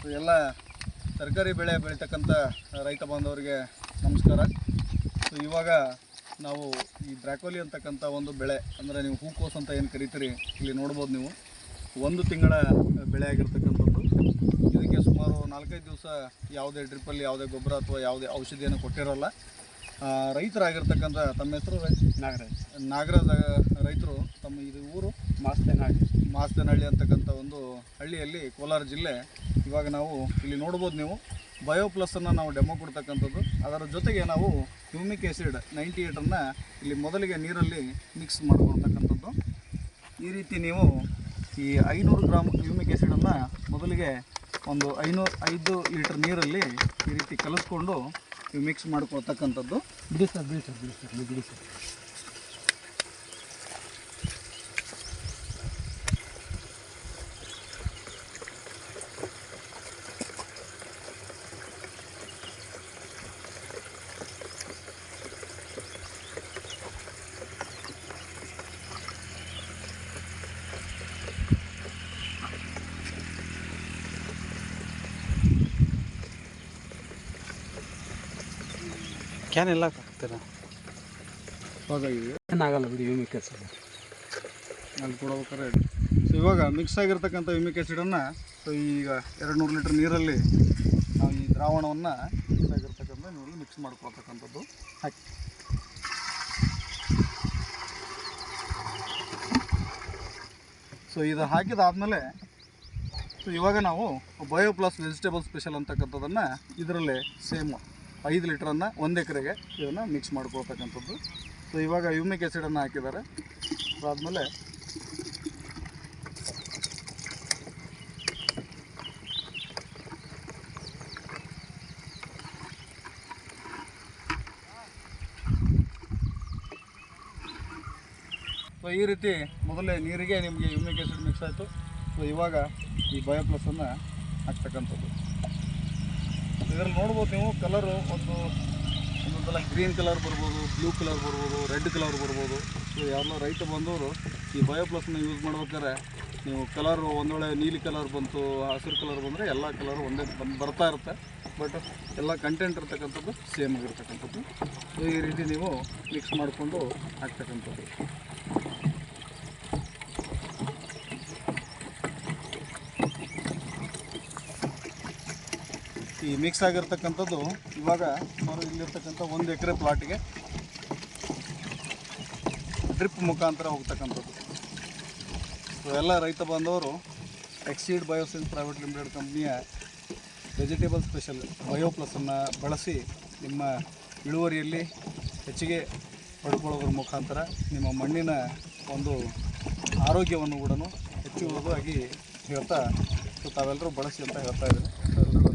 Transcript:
So, ಎಲ್ಲ ತರಕಾರಿ ಬೆಳೆ ಬೆಳೀತಕ್ಕಂಥ ರೈತ ಬಾಂಧವರಿಗೆ ನಮಸ್ಕಾರ. ಸೊ, ಇವಾಗ ನಾವು ಈ ಬ್ರ್ಯಾಕೋಲಿ ಅಂತಕ್ಕಂಥ ಒಂದು ಬೆಳೆ, ಅಂದರೆ ನೀವು ಹೂಕೋಸ್ ಅಂತ ಏನು ಕರಿತೀರಿ ಇಲ್ಲಿ ನೋಡ್ಬೋದು ನೀವು. ಒಂದು ತಿಂಗಳ ಬೆಳೆ ಆಗಿರ್ತಕ್ಕಂಥದ್ದು. ಇದಕ್ಕೆ ಸುಮಾರು ನಾಲ್ಕೈದು ದಿವಸ ಯಾವುದೇ ಡ್ರಿಪ್ಪಲ್ಲಿ ಯಾವುದೇ ಗೊಬ್ಬರ ಅಥವಾ ಯಾವುದೇ ಔಷಧಿಯನ್ನು ಕೊಟ್ಟಿರೋಲ್ಲ. ರೈತರಾಗಿರ್ತಕ್ಕಂಥ ತಮ್ಮ ಹೆಸರು ನಾಗರಾಜ್. ನಾಗರಾಜ ರೈತರು ತಮ್ಮ ಇದು ಊರು ಮಾಸ್ತೇನಹಳ್ಳಿ. ಮಾಸ್ತನಹಳ್ಳಿ ಅಂತಕ್ಕಂಥ ಒಂದು ಹಳ್ಳಿಯಲ್ಲಿ ಕೋಲಾರ ಜಿಲ್ಲೆ. ಇವಾಗ ನಾವು ಇಲ್ಲಿ ನೋಡ್ಬೋದು ನೀವು. ಬಯೋ ಪ್ಲಸ್ಸನ್ನು ನಾವು ಡೆಮೋ ಕೊಡ್ತಕ್ಕಂಥದ್ದು. ಅದರ ಜೊತೆಗೆ ನಾವು ಹ್ಯೂಮಿಕ್ ಆ್ಯಸಿಡ್ ನೈಂಟಿ ಏಟನ್ನು ಇಲ್ಲಿ ಮೊದಲಿಗೆ ನೀರಲ್ಲಿ ಮಿಕ್ಸ್ ಮಾಡ್ಕೊಳ್ತಕ್ಕಂಥದ್ದು ಈ ರೀತಿ ನೀವು ಈ ಐನೂರು ಗ್ರಾಮ್ ಹ್ಯೂಮಿಕ್ ಆ್ಯಸಿಡನ್ನು ಮೊದಲಿಗೆ ಒಂದು ಐನೂರು ಐದು ಲೀಟ್ರ್ ನೀರಲ್ಲಿ ಈ ರೀತಿ ಕಲಿಸ್ಕೊಂಡು ಮಿಕ್ಸ್ ಮಾಡ್ಕೊಳ್ತಕ್ಕಂಥದ್ದು. ಬಿಡಿ ಸರ್ ಬಿಡಿ ಸರ್ ಬಿಡಿ ಸರ್ ಬಿಡಿ ಸರ್. ಕ್ಯಾನ್ ಎಲ್ಲ ಹಾಕ್ತೀರಾ ಏನಾಗಲ್ಲ ಬಿಡಿ ಯೂಮಿಕ್ ಆ್ಯಸಿಡ್ ಅಲ್ಲಿ ಕೊಡ್ಬೇಕಾರೆ ಸೊ ಇವಾಗ ಮಿಕ್ಸ್ ಆಗಿರ್ತಕ್ಕಂಥ ವಿಮಿಕ್ ಆ್ಯಸಿಡನ್ನು ಸೊ ಈಗ ಎರಡು ನೂರು ಲೀಟ್ರ್ ನೀರಲ್ಲಿ ನಾವು ಈ ದ್ರಾವಣವನ್ನು ಮಿಕ್ಸ್ ಆಗಿರ್ತಕ್ಕಂಥ ನೀರಲ್ಲಿ ಮಿಕ್ಸ್ ಮಾಡ್ಕೊಳ್ತಕ್ಕಂಥದ್ದು. ಹಾಕಿ ಸೊ ಇದು ಹಾಕಿದಾದ್ಮೇಲೆ ಸೊ ಇವಾಗ ನಾವು ಬಯೋ ಪ್ಲಸ್ ವೆಜಿಟೇಬಲ್ ಸ್ಪೆಷಲ್ ಅಂತಕ್ಕಂಥದ್ದನ್ನು ಇದರಲ್ಲೇ ಸೇಮ್ ಐದು ಲೀಟ್ರನ್ನು ಒಂದು ಎಕರೆಗೆ ಇದನ್ನು ಮಿಕ್ಸ್ ಮಾಡ್ಕೊಳ್ತಕ್ಕಂಥದ್ದು. ಸೊ ಇವಾಗ ಯುಮಿಕ್ ಆ್ಯಸಿಡನ್ನು ಹಾಕಿದ್ದಾರೆ. ಅದಾದಮೇಲೆ ಸೊ ಈ ರೀತಿ ಮೊದಲೇ ನೀರಿಗೆ ನಿಮಗೆ ಯುಮಿಕ್ ಆ್ಯಸಿಡ್ ಮಿಕ್ಸ್ ಆಯಿತು. ಸೊ ಇವಾಗ ಈ ಬಯೋಪ್ಲಸನ್ನು ಹಾಕ್ತಕ್ಕಂಥದ್ದು. ಇದರಲ್ಲಿ ನೋಡ್ಬೋದು ನೀವು ಕಲರು ಒಂದು ಒಂದೊಂದೆಲ್ಲ ಗ್ರೀನ್ ಕಲರ್ ಬರ್ಬೋದು, ಬ್ಲೂ ಕಲರ್ ಬರ್ಬೋದು, ರೆಡ್ ಕಲರ್ ಬರ್ಬೋದು. ಸೊ ಯಾರನ್ನ ರೈತ ಬಂದವರು ಈ ಬಯೋ ಪ್ಲಸ್ನ ಯೂಸ್ ಮಾಡ್ಬೇಕಾದ್ರೆ ನೀವು ಕಲರು ಒಂದು ವೇಳೆ ನೀಲಿ ಕಲರ್ ಬಂತು, ಹಸಿರು ಕಲರ್ ಬಂದರೆ ಎಲ್ಲ ಕಲರ್ ಒಂದೇ ಬಂದು ಬರ್ತಾ ಇರುತ್ತೆ. ಬಟ್ ಎಲ್ಲ ಕಂಟೆಂಟ್ ಇರ್ತಕ್ಕಂಥದ್ದು ಸೇಮ್ ಆಗಿರ್ತಕ್ಕಂಥದ್ದು. ಸೊ ಈ ರೀತಿ ನೀವು ಮಿಕ್ಸ್ ಮಾಡಿಕೊಂಡು ಹಾಕ್ತಕ್ಕಂಥದ್ದು. ಈ ಮಿಕ್ಸ್ ಆಗಿರ್ತಕ್ಕಂಥದ್ದು ಇವಾಗ ಸುಮಾರು ಇಲ್ಲಿರ್ತಕ್ಕಂಥ ಒಂದು ಎಕರೆ ಪ್ಲಾಟ್ಗೆ ಡ್ರಿಪ್ ಮುಖಾಂತರ ಹೋಗ್ತಕ್ಕಂಥದ್ದು. ಸೊ ಎಲ್ಲ ರೈತ ಬಾಂಧವರು ಎಕ್ಸೀಡ್ ಬಯೋಸಿನ್ ಪ್ರೈವೇಟ್ ಲಿಮಿಟೆಡ್ ಕಂಪ್ನಿಯ ವೆಜಿಟೇಬಲ್ ಸ್ಪೆಷಲ್ ಬಯೋ ಪ್ಲಸನ್ನು ಬಳಸಿ ನಿಮ್ಮ ಇಳುವರಿಯಲ್ಲಿ ಹೆಚ್ಚಿಗೆ ಪಡ್ಕೊಳ್ಳೋದ್ರ ಮುಖಾಂತರ ನಿಮ್ಮ ಮಣ್ಣಿನ ಒಂದು ಆರೋಗ್ಯವನ್ನು ಕೂಡ ಹೆಚ್ಚುವುದಾಗಿ ಹೇಳ್ತಾ ಸೊ ತಾವೆಲ್ಲರೂ ಬಳಸಿ ಅಂತ ಹೇಳ್ತಾ ಇದ್ದೀನಿ.